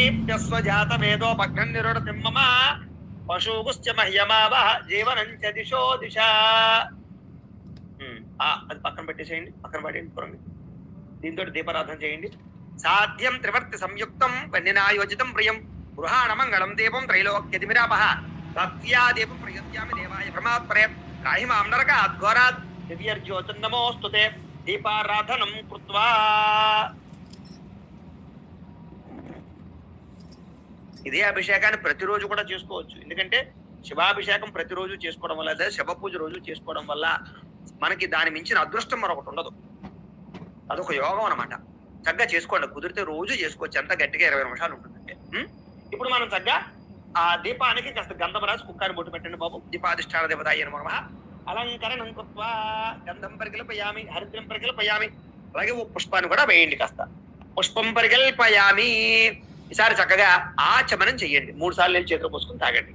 ఋషీభ్యస్వజాత వేదోపఘ్నం నిరుడతిం మమ. పశుగుశ్చ మహ్యమావ జీవనం చ దిశో దిశ. అది పక్కన పెట్టేసేయండి పక్కన పడేయండి పురండి దీంతో దీపారాధన చేయండి. సాధ్యం త్రివర్తి సంయుక్తం వన్యనాయోజితం ప్రియం. గృహాణ మంగళం దీపం త్రైలోక్యతిమిరాపహ. భక్త్యా దీపం ప్రయుజ్యామి దేవాయ ప్రమాత్పరే. కాహి మాం నరక అద్ఘోరాత్ దివ్యర్జ్యోతిర్నమోస్తుతే దీపారాధనం కృత్వా. ఇదే అభిషేకాన్ని ప్రతిరోజు కూడా చేసుకోవచ్చు. ఎందుకంటే శివాభిషేకం ప్రతిరోజు చేసుకోవడం వల్ల లేదా శివ పూజ రోజు చేసుకోవడం వల్ల మనకి దాని మించిన అదృష్టం మరొకటి ఉండదు. అదొక యోగం అన్నమాట. చక్కగా చేసుకోండి. కుదిరితే రోజు చేసుకోవచ్చు. ఎంత గట్టిగా ఇరవై నిమిషాలు ఉంటుందంటే. ఇప్పుడు మనం చక్కగా ఆ దీపానికి కాస్త గంధం రాసి కుక్కాని బొట్టు పెట్టండి బాబు. దీపాధిష్టాన దేవత అయ్యను మనమ అలంకరణం కృత్వ గంధం పరికల్పయామి హరిద్రం పరికల్పయామి. అలాగే ఓ పుష్పాన్ని కూడా వేయండి కాస్త. పుష్పం పరికల్పయామి. ఈసారి చక్కగా ఆచమనం చెయ్యండి. మూడు సార్లు వెళ్ళి చేతులు పోసుకుని తాగండి.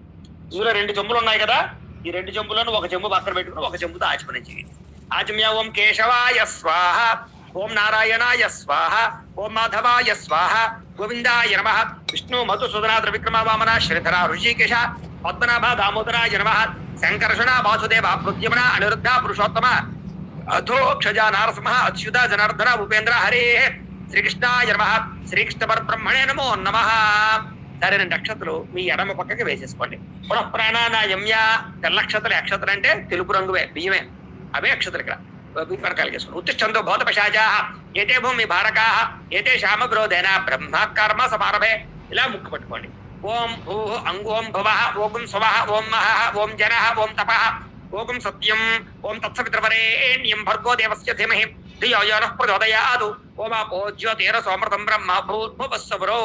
ఇందులో రెండు చెంబులు ఉన్నాయి కదా? ఈ రెండు చెంబులను ఒక చెంబు పక్కన పెట్టుకుని ఒక చెంబుతో ఆచమనం చేయండి ఆచమ్య ఓం కేశవాయ స్వాహ ఓం నారాయణాయ స్వాహ ఓం మాధవాయ స్వాహ గోవిందాయ నమ విష్ణు మధుసూదనాద్ర విక్రమ వామన శ్రీధర ఋషికేశ పద్మనాభ దామోదరాయ నమ శంకర్షణ వాసుదేవ ప్రద్యుమ్న అనిరుద్ధ పురుషోత్తమ అధోక్షజ నారసింహ అచ్యుత జనార్దన ఉపేంద్ర హరే శ్రీకృష్ణాయ నమ. శ్రీకృష్ణ పరబ్రహ్మణే నమో నమ. సరే రెండు అక్షతలు మీ ఎడమ పక్కకి వేసేసుకోండి. పునః ప్రాణానాయమ్య తెల్ల అక్షతలు అక్షతలు అంటే తెలుపు రంగువే బియ్యమే. అవే అక్షతలు ఇక్కడ. విపరకాలు చేసుకోండి ఉత్తిష్టంతో భూత పశాచా ఏతే భూమి భారకా ఏతే శ్యామగ్రోధేన. బ్రహ్మ కర్మ సమారభే. ఇలా ముక్కు పట్టుకోండి. ఓం భూ అంగోం భవ. ఓం స్వ ఓం మహ. ఓం జన. ఓం తప. ఓం సత్యం. ఓం తత్సవిత్రవరేణ్యం భర్గో దేవస్య ధీమహి. ధియో యో నః ప్రచోదయాదు ఓం ఆపో సోమృతం బ్రహ్మ భూర్భువస్సవరో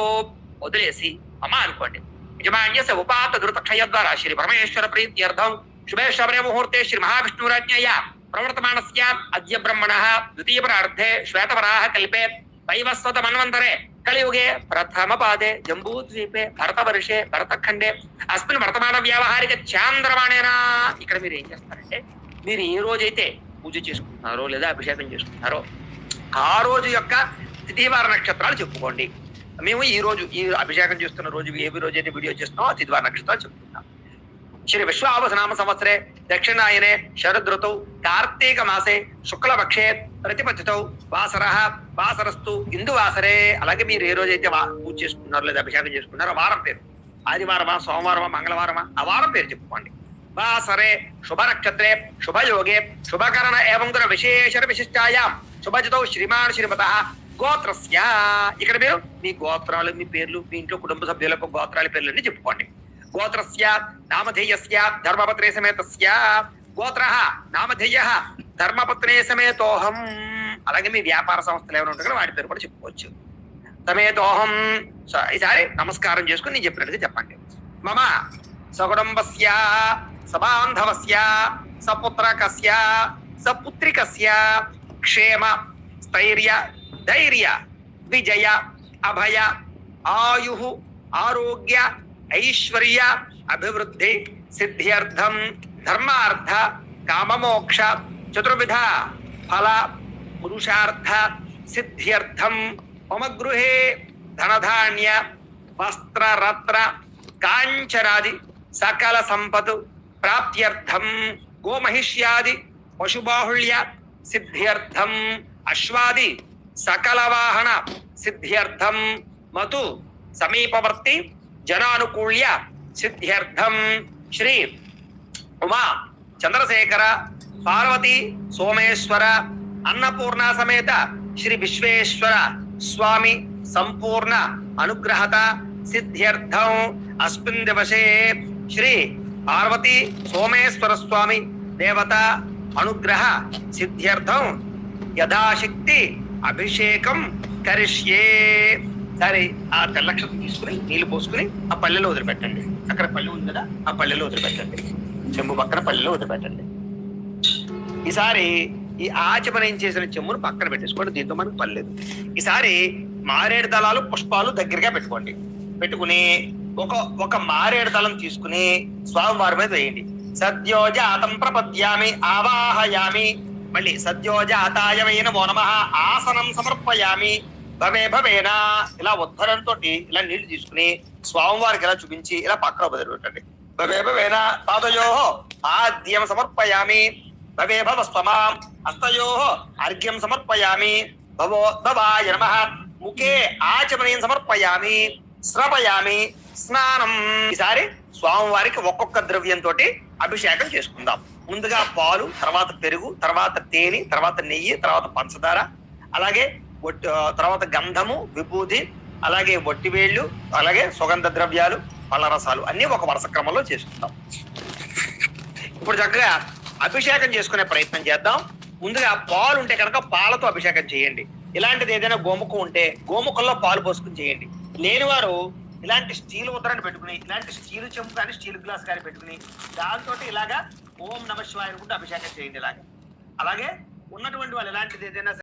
వదిలేసి అమ్మ అనుకోండి. యజమాన్యస ఉపాత ధృత ద్వారా శ్రీ పరమేశ్వర ప్రీత్యర్థం. శుభే శ్రవణే ముహూర్తే శ్రీ మహావిష్ణురాజ్ఞయ. ప్రవర్తమానస్య అద్య బ్రహ్మణ ద్వితీయ ప్రార్థే శ్వేతవరాహ కల్పే. వైవస్వత మన్వంతరే కలియుగే ప్రథమ పాదే జంబూద్వీపే భరతవర్షే భరతఖండే. అస్మిన్ వర్తమాన వ్యావహారిక చాంద్రమాణేనా ఇక్కడ మీరు ఏం చేస్తారంటే మీరు ఏ రోజైతే పూజ చేసుకుంటున్నారో లేదా అభిషేకం చేసుకుంటున్నారో ఆ రోజు యొక్క తిథివార నక్షత్రాలు చెప్పుకోండి. మేము ఈ రోజు ఈ అభిషేకం చేస్తున్న రోజు ఏ రోజు అయితే వీడియో చేస్తున్నామో తిథివార నక్షత్రాలు చెప్పుకుంటాం శ్రీ విశ్వావసనామ సంవత్సరే దక్షిణాయనే శరదృతౌ కార్తీక మాసే శుక్లపక్షే ప్రతిపత్తితౌ వాసర వాసరస్తు ఇందువాసరే. అలాగే మీరు ఏ రోజైతే పూజ చేసుకున్నారో లేదా అభిషేకం చేసుకున్నారో వారం పేరు. ఆదివారమా సోమవారమా మంగళవారమా ఆ వారం పేరు చెప్పుకోండి. వాసరే శుభ నక్షత్రే శుభయోగే శుభకరణ ఏవం విశేషణ విశిష్టాయాం శుభజితౌ శ్రీమాన్ శ్రీమత గోత్రస్య ఇక్కడ మీరు మీ గోత్రాలు మీ పేర్లు మీ ఇంట్లో కుటుంబ సభ్యుల యొక్క గోత్రాల పేర్లన్నీ చెప్పుకోండి. గోత్రస్య నామధేయస్య ధర్మపత్రే సమేతస్య. గోత్ర నామధేయ ధర్మపత్రే సమేతోహం అలాగే మీ వ్యాపార సంస్థలు ఏమైనా ఉంటాయి కదా వాటి పేరు కూడా చెప్పుకోవచ్చు. సమేతోహం ఈసారి నమస్కారం చేసుకుని నేను చెప్పినట్టుగా చెప్పండి. మమ సకుటుంబస్య सबान्धवस्य, सपुत्रकस्य, सपुत्रिकस्य, क्षेम, स्थैर्य, धैर्य, विजय, अभय, आयु, आरोग्य, ऐश्वर्य, अभिवृद्धि सिद्ध्यर्थम धर्मार्थ, काममोक्ष, चतुर्विध, फल, पुरुषार्थ सिद्ध्यर्थम मम गृह धनधान्य वस्त्र रत्न कांचनादि सकल संपत्ति గోమహిష్యాది పశుబాహుళ్య సిద్ధ్యర్థం అశ్వాది సకల వాహన సిద్ధ్యర్థం మతు సమీపవర్తి జనానుకూల్య సిద్ధ్యర్థం శ్రీ ఉమా చంద్రశేఖర పార్వతి సోమేశ్వర అన్నపూర్ణ సమేత శ్రీ విశ్వేశ్వర స్వామి సంపూర్ణ అనుగ్రహత సిద్ధ్యర్థం అస్మిన్ దివసే శ్రీ పార్వతి సోమేశ్వర స్వామి దేవత అనుగ్రహ సిద్ధ్యర్థం యథాశక్తి అభిషేకం కరిష్యే. సరే ఆ తెల్లక్షత తీసుకుని నీళ్ళు పోసుకుని ఆ పల్లెలో వదిలిపెట్టండి. అక్కడ పల్లె ఉంది కదా ఆ పల్లెలో వదిలిపెట్టండి. చెంబు పక్కన పల్లెలో వదిలిపెట్టండి. ఈసారి ఈ ఆచమనం చేసిన చెమ్మును పక్కన పెట్టేసుకోండి దీంతో మనకు పర్లేదు ఈసారి మారేడు దళాలు పుష్పాలు దగ్గరగా పెట్టుకోండి. పెట్టుకుని ఒక ఒక మారేడు దళం తీసుకుని స్వామివారి మీద వేయండి. సద్యోజాతం ప్రపద్యామి ఆవాహయామి. మళ్ళీ సద్యోజాతాయమైన నమో నమ ఆసనం సమర్పయామి. భవే భవేనా. ఇలా ఉద్ధరంతో ఇలా నీళ్ళు తీసుకుని స్వామివారికి ఇలా చూపించి ఇలా పక్కన వదిలిపెట్టండి భవే భవేనా. పాదయో ఆద్యం సమర్పయామి. భవే భవ స్వమాం హస్తయో అర్ఘ్యం సమర్పయామి. భవో భవాయ నమ. ముఖే ఆచమనీయం సమర్పయామి. శ్రపయామి స్నానం. ఈసారి స్వామివారికి ఒక్కొక్క ద్రవ్యంతో అభిషేకం చేసుకుందాం. ముందుగా పాలు తర్వాత పెరుగు తర్వాత తేనె తర్వాత నెయ్యి తర్వాత పంచదార అలాగే తర్వాత గంధము విభూతి అలాగే వట్టివేళ్ళు అలాగే సుగంధ ద్రవ్యాలు పళ్ళరసాలు అన్ని ఒక వరుస క్రమంలో చేసుకుందాం. ఇప్పుడు చక్కగా అభిషేకం చేసుకునే ప్రయత్నం చేద్దాం. ముందుగా పాలు ఉంటే కనుక పాలతో అభిషేకం చేయండి. ఇలాంటిది ఏదైనా గోముఖం ఉంటే గోముఖంలో పాలు పోసుకుని చేయండి. లేని వారు ఇలాంటి స్టీల్ ఉత్తరాన్ని పెట్టుకుని ఇలాంటి స్టీల్ చెంపు కానీ స్టీల్ గ్లాస్ కానీ పెట్టుకుని దాంతో ఇలాగా ఓం నమ శివాయ అనుకుంటే అభిషేకం చేయండి ఇలాగా. అలాగే ఉన్నటువంటి వాళ్ళు ఎలాంటిది ఏదైనా